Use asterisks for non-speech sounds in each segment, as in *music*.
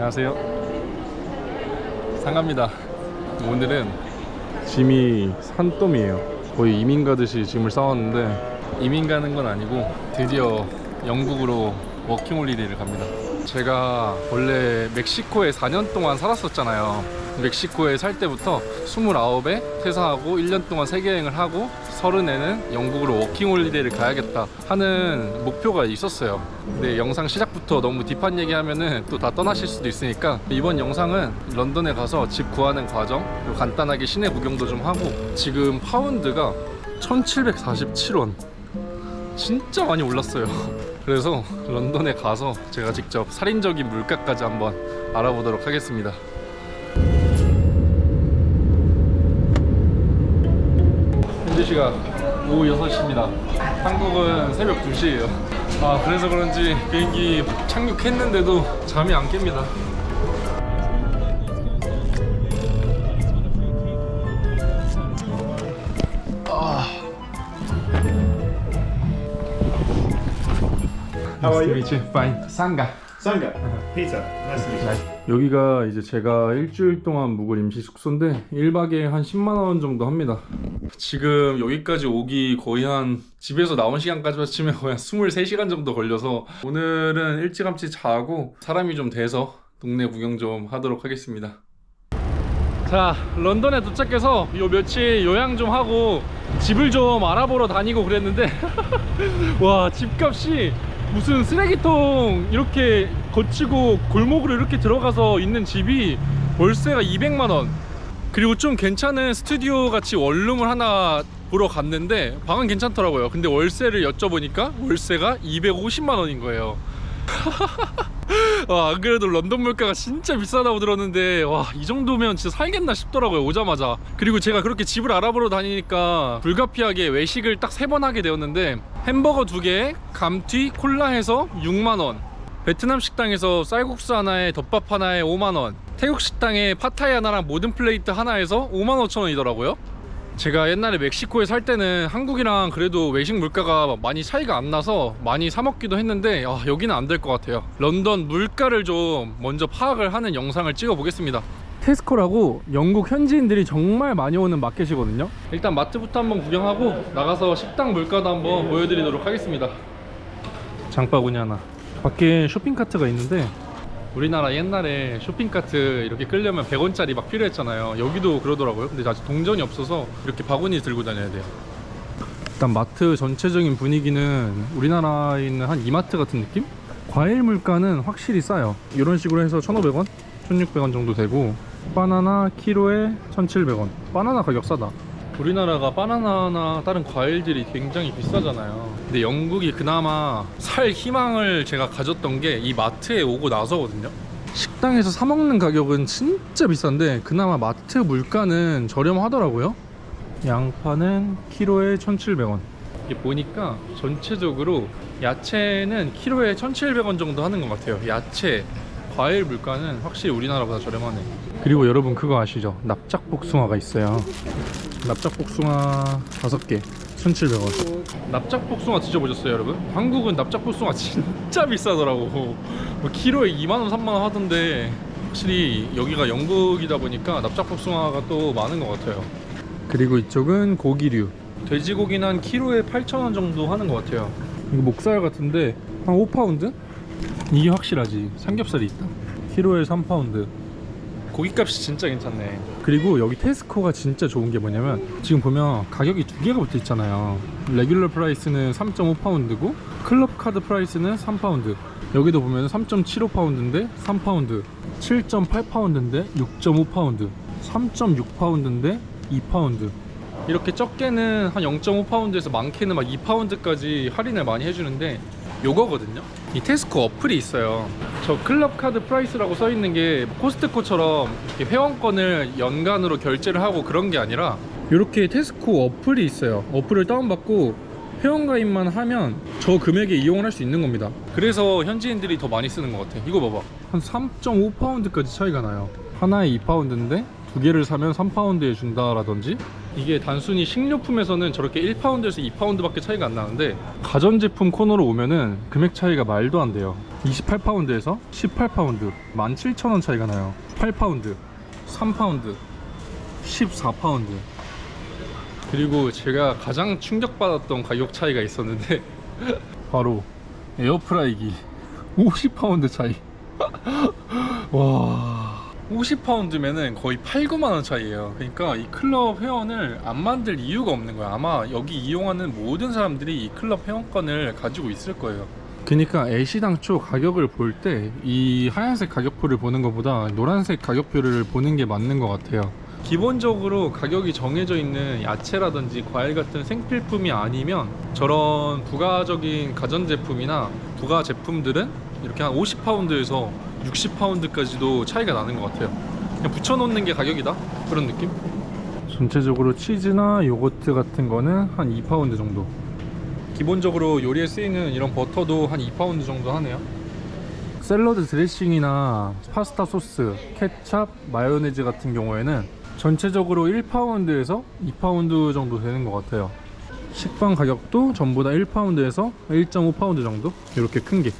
안녕하세요. 상갑니다. 오늘은 짐이 산더미예요. 거의 이민 가듯이 짐을 싸왔는데 이민 가는 건 아니고 드디어 영국으로 워킹홀리데이를 갑니다. 제가 원래 멕시코에 4년 동안 살았었잖아요. 멕시코에 살 때부터 29에 퇴사하고 1년 동안 세계여행을 하고 30에는 영국으로 워킹홀리데이를 가야겠다 하는 목표가 있었어요. 근데 영상 시작부터 너무 딥한 얘기하면은 또 다 떠나실 수도 있으니까 이번 영상은 런던에 가서 집 구하는 과정 그리고 간단하게 시내 구경도 좀 하고 지금 파운드가 1747원 진짜 많이 올랐어요. *laughs* 그래서 런던에 가서 제가 직접 살인적인 물가까지 한번 알아보도록 하겠습니다. 현재 시각 오후 6시입니다. 한국은 새벽 2시예요. 아, 그래서 그런지 비행기 착륙했는데도 잠이 안 깹니다. How are you? Fine. 상가. Sanga. Peter. Nice to meet you. 여기가 이제 제가 일주일 동안 묵을 임시 숙소인데 1박에 한 10만 원 정도 합니다. 지금 여기까지 오기 거의 한 집에서 나온 시간까지 치면 거의 한 23시간 정도 걸려서 오늘은 일찌감치 자고 사람이 좀 돼서 동네 구경 좀 하도록 하겠습니다. 자, 런던에 도착해서 요 며칠 요양 좀 하고 집을 좀 알아보러 다니고 그랬는데 *laughs* 와, 집값이 무슨 쓰레기통 이렇게 거치고 골목으로 이렇게 들어가서 있는 집이 월세가 200만 원. 그리고 좀 괜찮은 스튜디오 같이 원룸을 하나 보러 갔는데 방은 괜찮더라고요. 근데 월세를 여쭤보니까 월세가 250만 원인 거예요. *laughs* 와, 안 그래도 런던 물가가 진짜 비싸다고 들었는데 와 이 정도면 진짜 살겠나 싶더라고요 오자마자. 그리고 제가 그렇게 집을 알아보러 다니니까 불가피하게 외식을 딱 세 번 하게 되었는데 햄버거 두개 감튀 콜라 해서 6만원. 베트남 식당에서 쌀국수 하나에 덮밥 하나에 5만원. 태국 식당에 파타이 하나랑 모든 플레이트 하나에서 5만 5천 원이더라고요 제가 옛날에 멕시코에 살 때는 한국이랑 그래도 외식 물가가 많이 차이가 안 나서 많이 사 먹기도 했는데 아, 여기는 안 될 것 같아요. 런던 물가를 좀 먼저 파악을 하는 영상을 찍어 보겠습니다. 테스코라고 영국 현지인들이 정말 많이 오는 마켓이거든요. 일단 마트부터 한번 구경하고 나가서 식당 물가도 한번 보여드리도록 하겠습니다. 장바구니 하나. 밖에 쇼핑카트가 있는데 우리나라 옛날에 쇼핑카트 이렇게 끌려면 100원짜리 막 필요했잖아요. 여기도 그러더라고요. 근데 아직 동전이 없어서 이렇게 바구니 들고 다녀야 돼요. 일단 마트 전체적인 분위기는 우리나라에 있는 한 이마트 같은 느낌? 과일 물가는 확실히 싸요. 이런 식으로 해서 1,500원, 1,600원 정도 되고 바나나 키로에 1,700원. 바나나 가격 싸다. 우리나라가 바나나나 다른 과일들이 굉장히 비싸잖아요. 근데 영국이 그나마 살 희망을 제가 가졌던 게 이 마트에 오고 나서거든요. 식당에서 사 먹는 가격은 진짜 비싼데 그나마 마트 물가는 저렴하더라고요. 양파는 키로에 1,700원. 이게 보니까 전체적으로 야채는 키로에 1,700원 정도 하는 것 같아요. 야채, 과일 물가는 확실히 우리나라보다 저렴하네. 그리고 여러분 그거 아시죠? 납작 복숭아가 있어요. 납작 복숭아 5개 1,700원. 납작 복숭아 드셔보셨어요, 여러분? 한국은 납작 복숭아 진짜 비싸더라고. 뭐 키로에 2만 원, 3만 원 하던데 확실히 여기가 영국이다 보니까 납작 복숭아가 또 많은 것 같아요. 그리고 이쪽은 고기류. 돼지고기는 한 키로에 8,000원 정도 하는 것 같아요. 이거 목살 같은데 한 5파운드? 이게 확실하지. 삼겹살이 있다. 키로에 3파운드. 고기값이 진짜 괜찮네. 그리고 여기 테스코가 진짜 좋은 게 뭐냐면 지금 보면 가격이 두 개가 붙어 있잖아요. 레귤러 프라이스는 3.5파운드고 클럽 카드 프라이스는 3파운드. 여기도 보면 3.75파운드인데 3파운드, 7.8파운드인데 6.5파운드, 3.6파운드인데 2파운드. 이렇게 적게는 한 0.5파운드에서 많게는 막 2파운드까지 할인을 많이 해주는데 요거거든요. 이 테스코 어플이 있어요. 저 클럽 카드 프라이스라고 써 있는 게 코스트코처럼 이렇게 회원권을 연간으로 결제를 하고 그런 게 아니라 이렇게 테스코 어플이 있어요. 어플을 다운받고 회원가입만 하면 저 금액에 이용을 할 수 있는 겁니다. 그래서 현지인들이 더 많이 쓰는 것 같아. 이거 봐봐. 한 3.5파운드까지 차이가 나요. 하나에 2파운드인데 두 개를 사면 3파운드에 준다라든지 이게 단순히 식료품에서는 저렇게 1파운드에서 2파운드밖에 차이가 안 나는데 가전제품 코너로 오면은 금액 차이가 말도 안 돼요. 28파운드에서 18파운드 17,000원 차이가 나요. 8파운드 3파운드 14파운드. 그리고 제가 가장 충격받았던 가격 차이가 있었는데 *laughs* 바로 에어프라이기 50파운드 차이. *laughs* 와 50파운드면은 거의 8, 9만원 차이에요. 그러니까 이 클럽 회원을 안 만들 이유가 없는 거야. 아마 여기 이용하는 모든 사람들이 이 클럽 회원권을 가지고 있을 거예요. 그러니까 애시당초 가격을 볼 때 이 하얀색 가격표를 보는 것보다 노란색 가격표를 보는 게 맞는 것 같아요. 기본적으로 가격이 정해져 있는 야채라든지 과일 같은 생필품이 아니면 저런 부가적인 가전제품이나 부가 제품들은 이렇게 한 50파운드에서 60파운드까지도 차이가 나는 것 같아요. 그냥 붙여놓는 게 가격이다? 그런 느낌? 전체적으로 치즈나 요거트 같은 거는 한 2파운드 정도. 기본적으로 요리에 쓰이는 이런 버터도 한 2파운드 정도 하네요. 샐러드 드레싱이나 파스타 소스, 케찹, 마요네즈 같은 경우에는 전체적으로 1파운드에서 2파운드 정도 되는 것 같아요. 식빵 가격도 전부 다 1파운드에서 1.5파운드 정도? 이렇게 큰게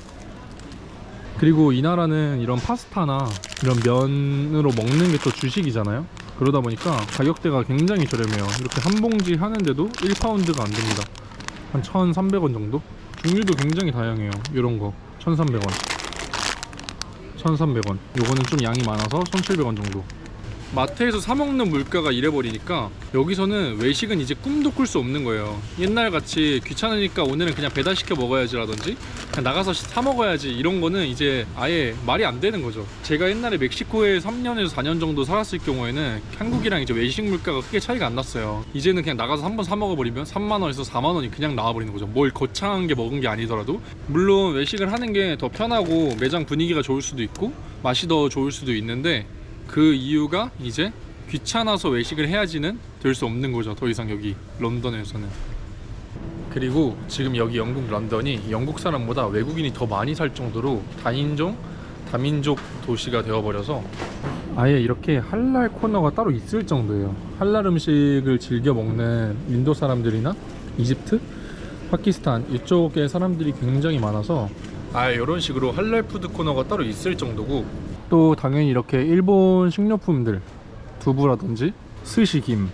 그리고 이 나라는 이런 파스타나 이런 면으로 먹는 게 또 주식이잖아요. 그러다 보니까 가격대가 굉장히 저렴해요. 이렇게 한 봉지 하는데도 1파운드가 안 됩니다. 한 1,300원 정도? 종류도 굉장히 다양해요. 이런 거. 1,300원. 1,300원. 요거는 좀 양이 많아서 1,700원 정도 마트에서 사 먹는 물가가 이래버리니까 여기서는 외식은 이제 꿈도 꿀 수 없는 거예요. 옛날 같이 귀찮으니까 오늘은 그냥 배달시켜 먹어야지 라든지 그냥 나가서 사 먹어야지 이런 거는 이제 아예 말이 안 되는 거죠. 제가 옛날에 멕시코에 3년에서 4년 정도 살았을 경우에는 한국이랑 이제 외식 물가가 크게 차이가 안 났어요. 이제는 그냥 나가서 한 번 사 먹어버리면 3만원에서 4만원이 그냥 나와버리는 거죠. 뭘 거창한 게 먹은 게 아니더라도. 물론 외식을 하는 게 더 편하고 매장 분위기가 좋을 수도 있고 맛이 더 좋을 수도 있는데 그 이유가 이제 귀찮아서 외식을 해야지는 될 수 없는 거죠. 더 이상 여기 런던에서는. 그리고 지금 여기 영국 런던이 영국 사람보다 외국인이 더 많이 살 정도로 다인종, 다민족 도시가 되어버려서 아예 이렇게 할랄 코너가 따로 있을 정도예요. 할랄 음식을 즐겨 먹는 인도 사람들이나 이집트, 파키스탄 이쪽의 사람들이 굉장히 많아서 아예 이런 식으로 할랄 푸드 코너가 따로 있을 정도고 또 당연히 이렇게 일본 식료품들 두부라든지 스시김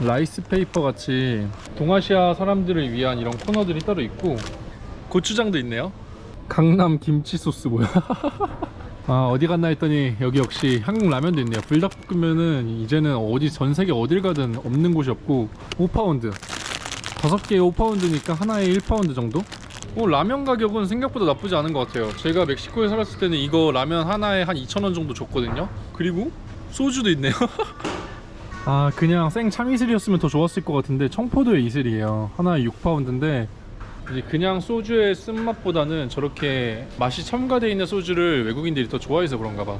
라이스 페이퍼 같이 동아시아 사람들을 위한 이런 코너들이 따로 있고 고추장도 있네요. 강남 김치 소스 뭐야? *laughs* 아 어디 갔나 했더니 여기 역시 한국 라면도 있네요. 불닭볶음면은 이제는 어디 전 세계 어딜 가든 없는 곳이 없고 5파운드. 다섯 개에 5파운드니까 하나에 1파운드 정도? 어, 라면 가격은 생각보다 나쁘지 않은 것 같아요. 제가 멕시코에 살았을 때는 이거 라면 하나에 한 2,000원 정도 줬거든요. 그리고 소주도 있네요. *laughs* 아 그냥 생 참이슬이었으면 더 좋았을 것 같은데 청포도의 이슬이에요. 하나에 6파운드인데 이제 그냥 소주의 쓴맛보다는 저렇게 맛이 첨가되어 있는 소주를 외국인들이 더 좋아해서 그런가 봐.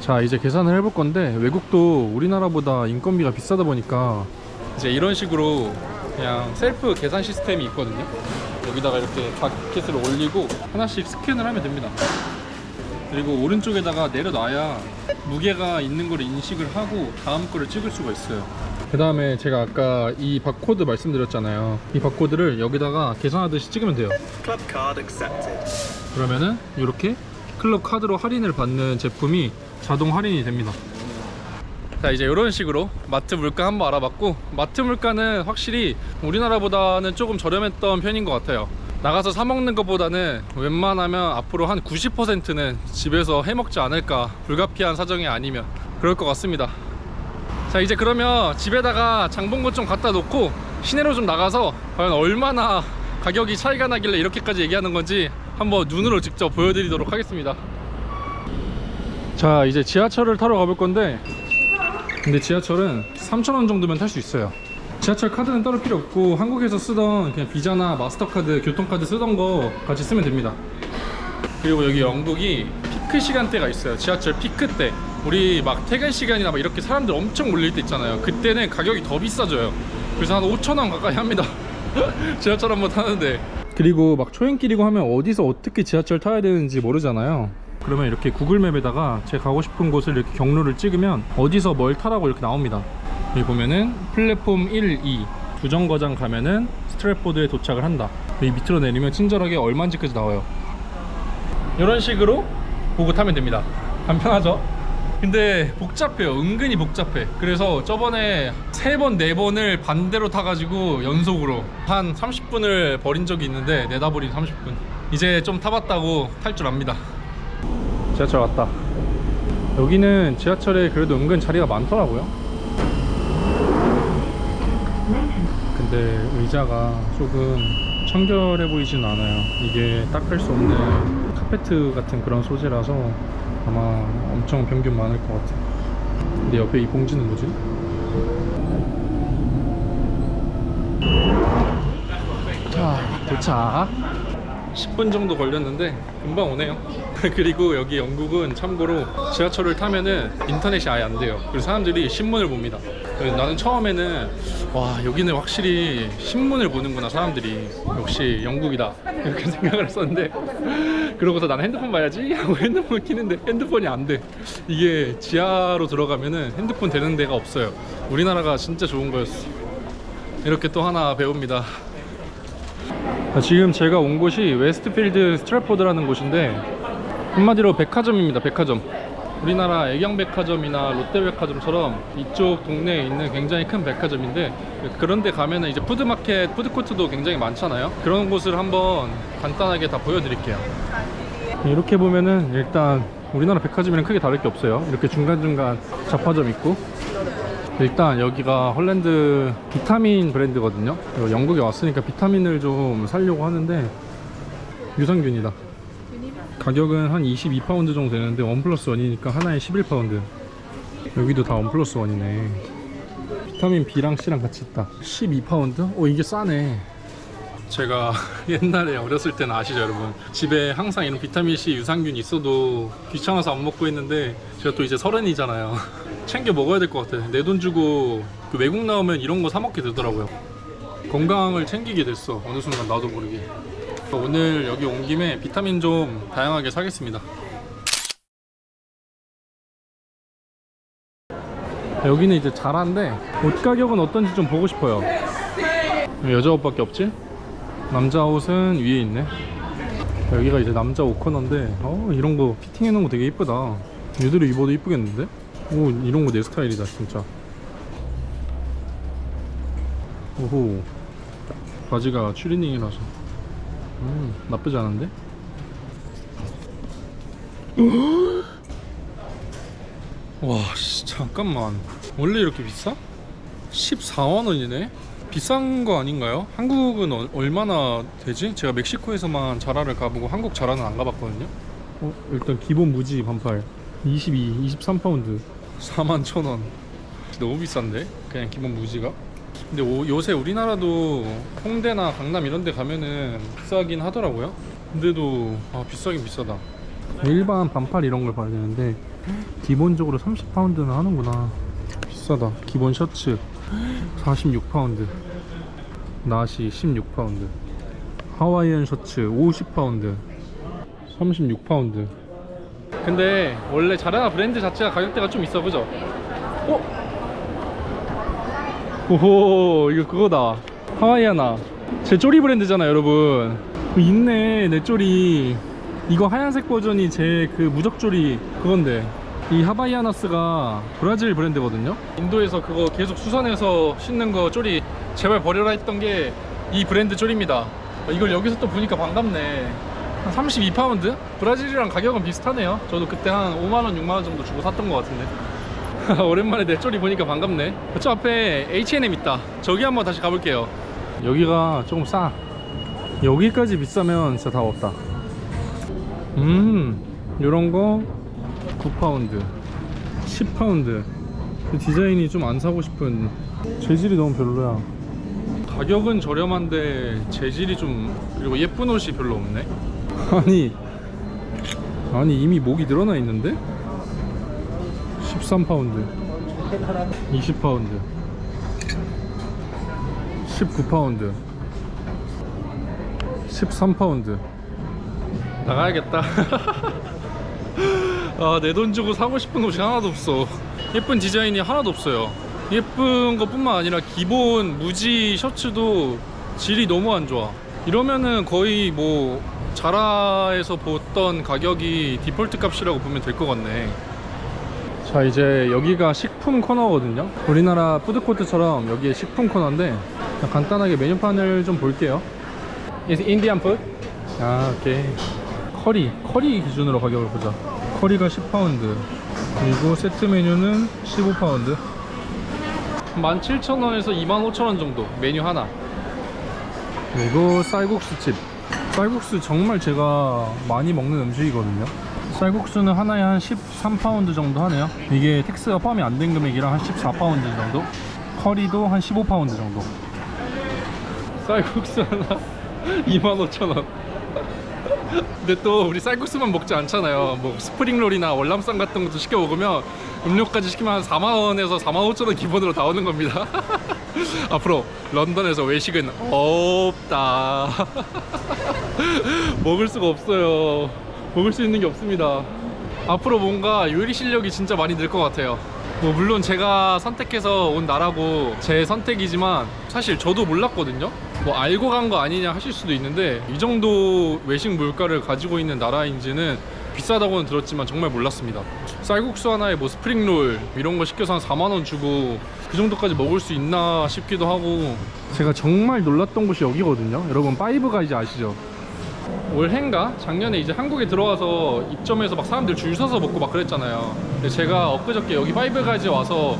자 이제 계산을 해볼 건데 외국도 우리나라보다 인건비가 비싸다 보니까 이제 이런 식으로 그냥 셀프 계산 시스템이 있거든요. 여기다가 이렇게 바켓을 올리고 하나씩 스캔을 하면 됩니다. 그리고 오른쪽에다가 내려놔야 무게가 있는 걸 인식을 하고 다음 거를 찍을 수가 있어요. 그 다음에 제가 아까 이 바코드 말씀드렸잖아요. 이 바코드를 여기다가 계산하듯이 찍으면 돼요. 그러면은 이렇게 클럽 카드로 할인을 받는 제품이 자동 할인이 됩니다. 자 이제 이런 식으로 마트 물가 한번 알아봤고 마트 물가는 확실히 우리나라보다는 조금 저렴했던 편인 것 같아요. 나가서 사 먹는 것보다는 웬만하면 앞으로 한 90%는 집에서 해 먹지 않을까 불가피한 사정이 아니면 그럴 것 같습니다. 자 이제 그러면 집에다가 장본것 좀 갖다 놓고 시내로 좀 나가서 과연 얼마나 가격이 차이가 나길래 이렇게까지 얘기하는 건지 한번 눈으로 직접 보여드리도록 하겠습니다 자 이제 지하철을 타러 가볼 건데 근데 지하철은 3,000원 정도면 탈 수 있어요. 지하철 카드는 따로 필요 없고 한국에서 쓰던 그냥 비자나 마스터카드 교통카드 쓰던 거 같이 쓰면 됩니다. 그리고 여기 영국이 피크 시간대가 있어요. 지하철 피크 때. 우리 막 퇴근 시간이나 막 이렇게 사람들 엄청 몰릴 때 있잖아요. 그때는 가격이 더 비싸져요. 그래서 한 5천원 가까이 합니다. *laughs* 지하철 한번 타는데. 그리고 막 초행길이고 하면 어디서 어떻게 지하철 타야 되는지 모르잖아요 그러면 이렇게 구글맵에다가 제가 가고 싶은 곳을 이렇게 경로를 찍으면 어디서 뭘 타라고 이렇게 나옵니다. 여기 보면은 플랫폼 1, 2 두정거장 가면은 스트랩보드에 도착을 한다. 여기 밑으로 내리면 친절하게 얼마인지까지 나와요. 이런 식으로 보고 타면 됩니다. 간편하죠? 근데 복잡해요. 은근히 복잡해. 그래서 저번에 세번네 번을 반대로 타가지고 연속으로 한 30분을 버린 적이 있는데 내다버린 30분. 이제 좀 타봤다고 탈 줄 압니다 지하철 왔다. 여기는 지하철에 그래도 은근 자리가 많더라고요. 근데 의자가 조금 청결해 보이진 않아요. 이게 닦을 수 없는 카페트 같은 그런 소재라서 아마 엄청 병균 많을 것 같아 근데 옆에 이 봉지는 뭐지? 자 도착 10분 정도 걸렸는데 금방 오네요. *laughs* 그리고 여기 영국은 참고로 지하철을 타면은 인터넷이 아예 안 돼요. 그래서 사람들이 신문을 봅니다. 나는 처음에는 와 여기는 확실히 신문을 보는구나 사람들이. 역시 영국이다. *laughs* 이렇게 생각을 했었는데 *laughs* 그러고서 나는 핸드폰 봐야지 하고 핸드폰 키는데 핸드폰이 안 돼. 이게 지하로 들어가면은 핸드폰 되는 데가 없어요. 우리나라가 진짜 좋은 거였어. 이렇게 또 하나 배웁니다. 아, 지금 제가 온 곳이 웨스트필드 스트래포드라는 곳인데 한마디로 백화점입니다 백화점. 우리나라 애경백화점이나 롯데백화점처럼 이쪽 동네에 있는 굉장히 큰 백화점인데 그런데 가면은 이제 푸드마켓 푸드코트도 굉장히 많잖아요. 그런 곳을 한번 간단하게 다 보여드릴게요. 이렇게 보면은 일단 우리나라 백화점이랑 크게 다를 게 없어요. 이렇게 중간중간 잡화점 있고 일단 여기가 헐랜드 비타민 브랜드거든요. 영국에 왔으니까 비타민을 좀 사려고 하는데 유산균이다. 가격은 한 22파운드 정도 되는데 원 플러스 원이니까 하나에 11파운드. 여기도 다 원 플러스 원이네. 비타민 B랑 C랑 같이 있다. 12파운드? 오 이게 싸네. 제가 *laughs* 옛날에 어렸을 때는 아시죠 여러분? 집에 항상 이런 비타민C 유산균 있어도 귀찮아서 안 먹고 있는데 제가 또 이제 서른이잖아요 챙겨 먹어야 될 것 같아 내 돈 주고 그 외국 나오면 이런 거 사 먹게 되더라고요. 건강을 챙기게 됐어 어느 순간 나도 모르게. 오늘 여기 온 김에 비타민 좀 다양하게 사겠습니다. 여기는 이제 자라인데 옷 가격은 어떤지 좀 보고 싶어요. 여자 옷밖에 없지? 남자 옷은 위에 있네. 여기가 이제 남자 옷 코너인데 어 이런 거 피팅해 놓은 거 되게 이쁘다. 얘들이 입어도 이쁘겠는데? 오 이런 거 내 스타일이다 진짜 오호 바지가 추리닝이라서 음 나쁘지 않은데? *gasps* 와 씨, 잠깐만 원래 이렇게 비싸? 14만원이네? 비싼 거 아닌가요? 한국은 어- 얼마나 되지? 제가 멕시코에서만 자라를 가보고 한국 자라는 안 가봤거든요 어, 일단 기본 무지 반팔 22, 23파운드 4만 천원. 너무 비싼데? 그냥 기본 무지가? 근데 오- 요새 우리나라도 홍대나 강남 이런 데 가면은 비싸긴 하더라고요. 근데도 아 비싸긴 비싸다. 일반 반팔 이런 걸 봐야 되는데 기본적으로 30파운드는 하는구나. 비싸다. 기본 셔츠 46파운드. 나시 16파운드. 하와이안 셔츠 50파운드. 36파운드 근데 원래 자라나 브랜드 자체가 가격대가 좀 있어 그죠? 어? 오호 이거 그거다. 하와이아나. 제 쪼리 브랜드잖아 여러분. 있네 내 쪼리. 이거 하얀색 버전이 제 그 무적쪼리 그건데. 이 하바이아나스가 브라질 브랜드거든요? 인도에서 그거 계속 수선해서 신는 거 쪼리 제발 버려라 했던 게 이 브랜드 쪼리입니다. 이걸 여기서 또 보니까 반갑네 한 32파운드? 브라질이랑 가격은 비슷하네요. 저도 그때 한 5만원 6만원 정도 주고 샀던 것 같은데. *laughs* 오랜만에 내 쪼리 보니까 반갑네. 저 앞에 H&M 있다. 저기 한번 다시 가볼게요. 여기가 조금 싸. 여기까지 비싸면 진짜 다 없다. 음 요런 거 9파운드 10파운드. 그 디자인이 좀 안 사고 싶은. 재질이 너무 별로야. 가격은 저렴한데 재질이 좀 그리고 예쁜 옷이 별로 없네 아니 아니 이미 목이 늘어나 있는데 13파운드 20파운드 19파운드 13파운드 나가야겠다 *laughs* 아, 내 돈 주고 사고 싶은 옷이 하나도 없어. 예쁜 디자인이 하나도 없어요. 예쁜 것 뿐만 아니라 기본 무지 셔츠도 질이 너무 안 좋아. 이러면은 거의 뭐 자라에서 봤던 가격이 디폴트 값이라고 보면 될 것 같네. 자 이제 여기가 식품 코너거든요. 우리나라 푸드코트처럼 여기에 식품 코너인데 간단하게 메뉴판을 좀 볼게요. Is Indian? 아 오케이. 커리 커리 기준으로 가격을 보자. 커리가 10파운드. 그리고 세트 메뉴는 15파운드. 17,000원에서 25,000원 정도 메뉴 하나. 그리고 쌀국수집 쌀국수 정말 제가 많이 먹는 음식이거든요. 쌀국수는 하나에 한 13파운드 정도 하네요. 이게 텍스가 포함이 안 된 금액이랑 한 14파운드 정도? 커리도 한 15파운드 정도. 쌀국수 하나 *laughs* 25,000원. 근데 또 우리 쌀국수만 먹지 않잖아요. 뭐 스프링롤이나 월남쌈 같은 것도 시켜 먹으면 음료까지 시키면 한 4만원에서 4만 5천원 기본으로 나오는 겁니다 *laughs* *laughs* 앞으로 런던에서 외식은 없다. *laughs* 먹을 수가 없어요. 먹을 수 있는 게 없습니다. 앞으로 뭔가 요리 실력이 진짜 많이 늘 것 같아요. 뭐 물론 제가 선택해서 온 나라고 제 선택이지만 사실 저도 몰랐거든요. 뭐 알고 간 거 아니냐 하실 수도 있는데 이 정도 외식 물가를 가지고 있는 나라인지는 비싸다고는 들었지만 정말 몰랐습니다. 쌀국수 하나에 뭐 스프링롤 이런 거 시켜서 한 4만원 주고 그 정도까지 먹을 수 있나 싶기도 하고 제가 정말 놀랐던 곳이 여기거든요 여러분 파이브가이즈 아시죠? 올해인가 작년에 이제 한국에 들어와서 입점해서 막 사람들 줄 서서 먹고 막 그랬잖아요. 근데 제가 엊그저께 여기 파이브가이즈 와서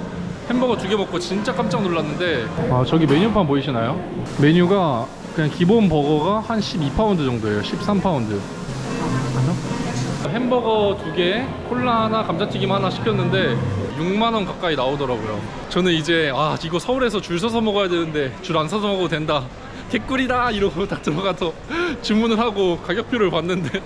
햄버거 두 개 먹고 진짜 깜짝 놀랐는데 아 저기 메뉴판 보이시나요? 메뉴가 그냥 기본 버거가 한 12파운드 정도예요. 13파운드. 햄버거 두 개, 콜라 하나, 감자튀김 하나 시켰는데 6만 원 가까이 나오더라고요. 저는 이제 아 이거 서울에서 줄 서서 먹어야 되는데 줄 안 서서 먹어도 된다. 개꿀이다 이러고 딱 들어가서 주문을 하고 가격표를 봤는데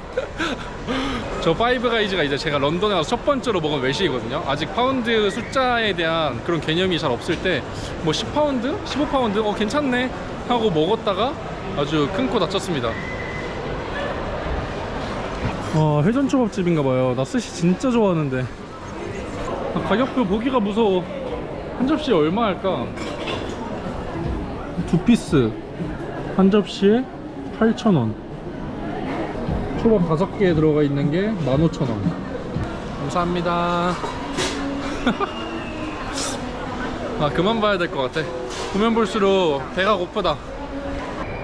*laughs* 저 파이브가이즈가 이제 제가 런던에 와서 첫 번째로 먹은 외식이거든요. 아직 파운드 숫자에 대한 그런 개념이 잘 없을 때 뭐 10파운드, 15파운드 어 괜찮네 하고 먹었다가 아주 큰 코 다쳤습니다. 어, 회전초밥집인가 봐요. 나 스시 진짜 좋아하는데. 아, 가격표 보기가 무서워. 한 접시에 얼마 할까? 두 피스. 한 접시에 8,000원. 초밥 다섯 개 들어가 있는 게 15,000원. 감사합니다. *laughs* 아, 그만 봐야 될 것 같아. 보면 볼수록 배가 고프다.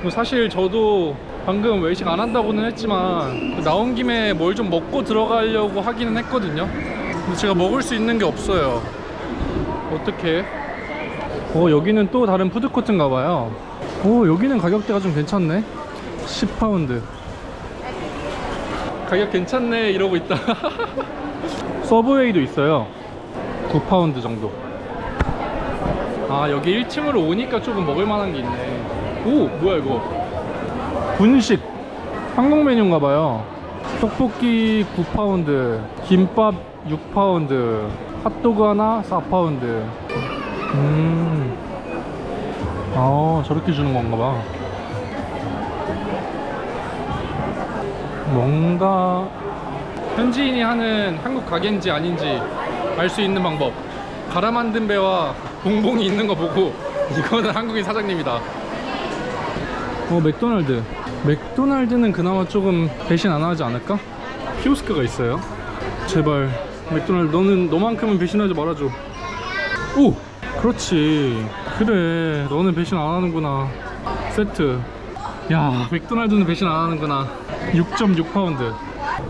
뭐 사실 저도 방금 외식 안 한다고는 했지만 나온 김에 뭘 좀 먹고 들어가려고 하기는 했거든요. 근데 제가 먹을 수 있는 게 없어요. 어떻게? 어 여기는 또 다른 푸드코트인가 봐요. 오 여기는 가격대가 좀 괜찮네. 10파운드. 가격 괜찮네 이러고 있다. *laughs* 서브웨이도 있어요. 9파운드 정도. 아 여기 1층으로 오니까 조금 먹을 만한 게 있네. 오 뭐야 이거? 분식 한국 메뉴인가 봐요. 떡볶이 9파운드, 김밥 6파운드, 핫도그 하나 4파운드. 음. 아, 저렇게 주는 건가 봐. 뭔가 현지인이 하는 한국 가게인지 아닌지 알 수 있는 방법. 갈아 만든 배와 봉봉이 있는 거 보고 이거는 한국인 사장님이다. 어 맥도날드 맥도날드는 그나마 조금 배신 안 하지 않을까? 키오스크가 있어요. 제발 맥도날드 너는 너만큼은 배신하지 말아줘. 오! 그렇지. 그래. 너는 배신 안 하는구나. 세트. 야 맥도날드는 배신 안 하는구나. 6.6파운드.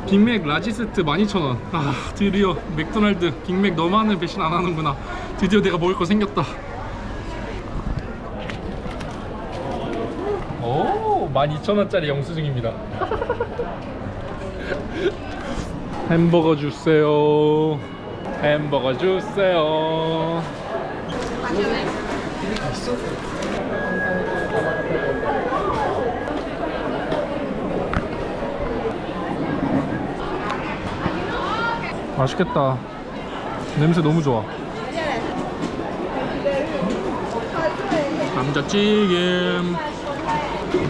빅맥 라지 세트 12,000원. 아 드디어 맥도날드 빅맥 너만은 배신 안 하는구나. 드디어 내가 먹을 거 생겼다 오, 12,000원짜리 영수증입니다. *laughs* 햄버거 주세요. 햄버거 주세요. 맛있겠다. 냄새 너무 좋아. 감자튀김.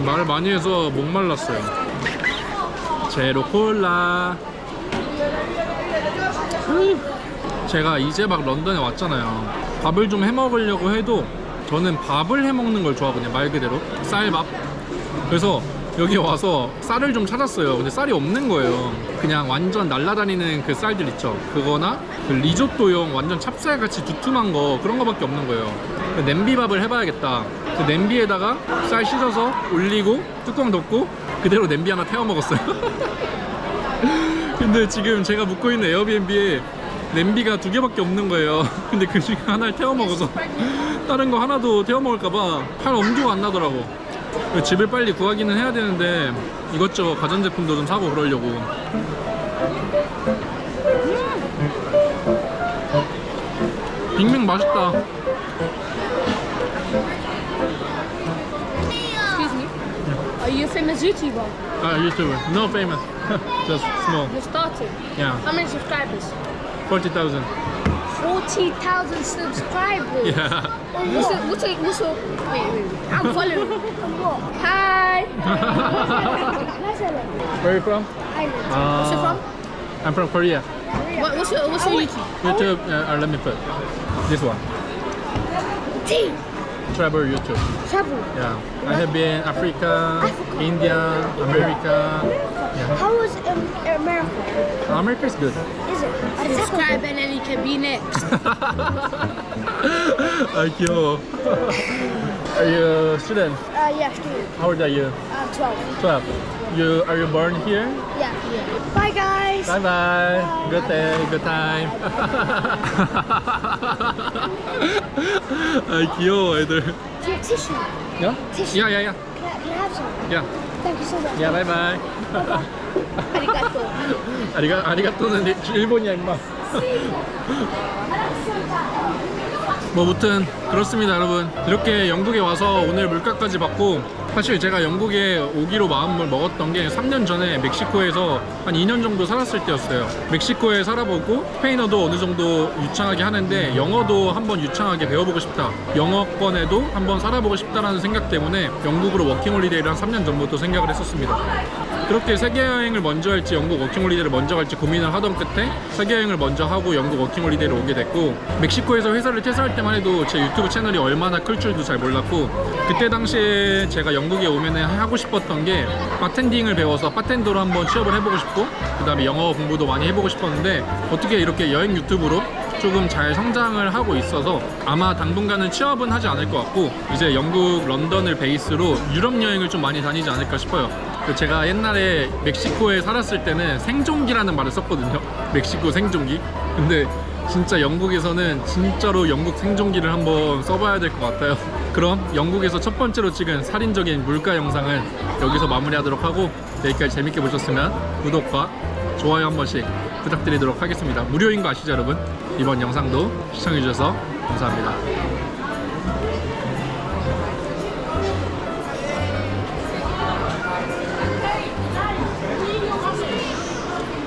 말 많이 해서 목말랐어요. 제로 콜라. 제가 이제 막 런던에 왔잖아요. 밥을 좀 해 먹으려고 해도 저는 밥을 해 먹는 걸 좋아하거든요. 말 그대로 쌀밥. 그래서 여기 와서 쌀을 좀 찾았어요. 근데 쌀이 없는 거예요. 그냥 완전 날라다니는 그 쌀들 있죠. 그거나 그 리조또용 완전 찹쌀 같이 두툼한 거 그런 거밖에 없는 거예요. 그 냄비밥을 해봐야겠다. 그 냄비에다가 쌀 씻어서 올리고 뚜껑 덮고 그대로 냄비 하나 태워 먹었어요. *laughs* 근데 지금 제가 묵고 있는 에어비앤비에 냄비가 두 개밖에 없는 거예요. *laughs* 근데 그 중에 하나를 태워 먹어서 *laughs* 다른 거 하나도 태워 먹을까봐 팔 엄두가 안 나더라고. 그 집을 빨리 구하기는 해야 되는데 이것저것 가전제품도 좀 사고 그러려고. 빅맥 맛있다. famous YouTuber. Uh, YouTuber. No famous. *laughs* Just small. You started. Yeah. How many subscribers? 40,000. 40,000 subscribers? Yeah. Oh, what's your, what's your, what's your, wait, wait, wait. I'm following. you? what? Hi. *laughs* Where are you from? Uh, what's you from? I'm from Korea. What, what's your, what's your oh, YouTube? YouTube, uh, uh, let me put this one. Tea travel YouTube. Travel. Yeah, I have been Africa, Africa. India, America. America. Yeah. How was um, America? America is good. Is it? Subscribe and then you can be next. *laughs* Thank you. Are you a student? Uh, yeah, student. How old are you? Uh, 12. 12. You are you born here? Yeah. yeah. Bye, guys. Bye bye. Good day, good time. 아 귀여워 애들. Do you have tissue? 야? Tissue. 야, 야, 야. Can I, can I have some? 야. Thank you so much. 야, 바이바이. Arigato. 아리가 아리가또는 일- 일본이야 임마. 뭐 무튼 그렇습니다 여러분. 이렇게 영국에 와서 오늘 물가까지 받고 사실 제가 영국에 오기로 마음을 먹었던 게 3년 전에 멕시코에서 한 2년 정도 살았을 때였어요. 멕시코에 살아보고 스페인어도 어느 정도 유창하게 하는데 영어도 한번 유창하게 배워보고 싶다. 영어권에도 한번 살아보고 싶다라는 생각 때문에 영국으로 워킹홀리데이를 한 3년 전부터 생각을 했었습니다. 그렇게 세계 여행을 먼저 할지 영국 워킹홀리데이를 먼저 갈지 고민을 하던 끝에 세계 여행을 먼저 하고 영국 워킹홀리데이를 오게 됐고 멕시코에서 회사를 퇴사할 때만 해도 제 유튜브 채널이 얼마나 클 줄도 잘 몰랐고 그때 당시에 제가 영국에 오면 하고 싶었던 게 바텐딩을 배워서 바텐더로 한번 취업을 해보고 싶고 그 다음에 영어 공부도 많이 해보고 싶었는데 어떻게 이렇게 여행 유튜브로 조금 잘 성장을 하고 있어서 아마 당분간은 취업은 하지 않을 것 같고 이제 영국 런던을 베이스로 유럽 여행을 좀 많이 다니지 않을까 싶어요. 그 제가 옛날에 멕시코에 살았을 때는 생존기라는 말을 썼거든요. *laughs* 멕시코 생존기. 근데 진짜 영국에서는 진짜로 영국 생존기를 한번 써봐야 될 것 같아요. *laughs* 그럼 영국에서 첫 번째로 찍은 살인적인 물가 영상은 여기서 마무리하도록 하고 여기까지 재밌게 보셨으면 구독과 좋아요 한 번씩 부탁드리도록 하겠습니다. 무료인 거 아시죠, 여러분? 이번 영상도 시청해주셔서 감사합니다.